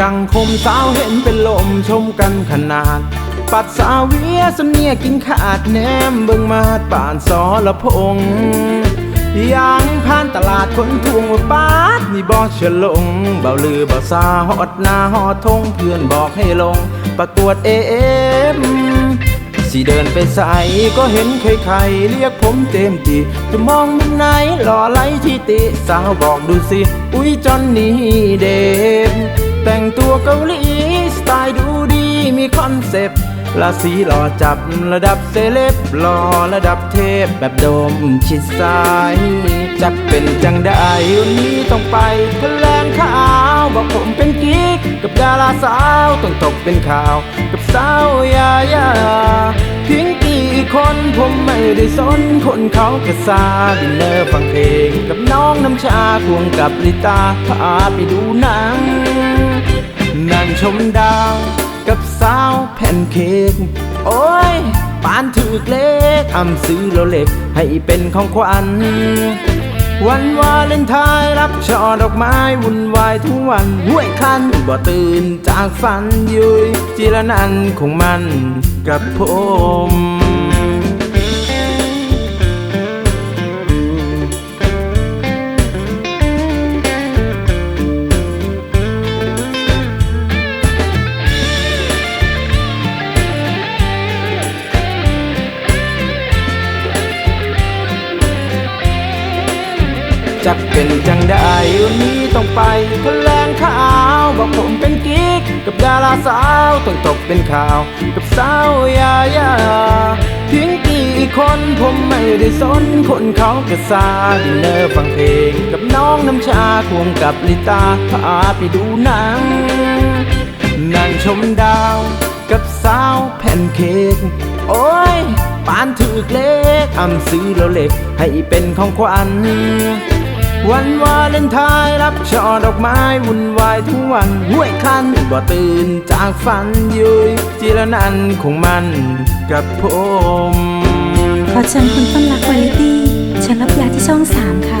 ดังคมสาวเห็นเป็นลมชมกันขนาด ปัดสาวเวียสำเนียกินขาดแนมเบิ่งมาดป่านสอละพงยังผ่านตลาดคนทวงว่าป้าดมีบอเฉลงเบาลือเบาซาฮอดหน้าฮอดทงเพื่อนบอกให้ลง ประกวดเอมสิเดินไปใส่ก็เห็นใครๆเรียกผมเต็มทีจะมองมุมไหนหล่อไหลที่ติ สาวบอกดูสิ อุ้ยจอนนี่เดม แต่งตัวเกาหลี สไตล์ดูดีมีคอนเซปต์ราศีหล่อจับระดับเซเลบหล่อระดับเทพแบบโดมชิดซ้ายจะเป็นจังได้วันนี้ต้องไปแถลงข่าวบอกผมเป็นกิ๊กกับดาราสาวต้องตกเป็นข่าว กับสาวยายาเพียงกี่คนผมไม่ได้สนคนเขากระซาดินเนอร์ฟังเพลง กับน้องน้ำชาควงกับลิตาพาไปดูหนัง นั่งชมดาว กับสาวแผ่นเค้กโอ้ยปานถือเล็กอำซื้อโรเล็กให้เป็นของขวัญวันวาเลนไทน์รับช่อดอกไม้วุ่นวายทุกวันห้วยคันบ่ตื่นจากฝันยุยจิรนันของมันกับผม จะเป็นจังได้วันนี้ต้องไปแถลงข่าวบอกผมเป็นกิ๊กกับดาราสาวต้องตกเป็นข่าวกับสาวยายาเพียงกี่คนผมไม่ได้สนคนเขากระซาดินเนอร์ฟังเพลง กับน้องน้ำชาควงกับลิตาพาไปดูหนังนั่งชมดาวกับสาวแผ่นเค้กโอ้ยปานถือเล็กอำซื้อโรเล็กให้เป็นของขวัญ วันวาเลนไทน์รับช่อดอกไม้วุ่นวายทั้งวันห้วยคันบ่ตื่นจากฝันยุยจิรนันคงมันกับผมขอเชิญคุณต้นรักวาไรตี้เชิญรับยาที่ช่องสามค่ะ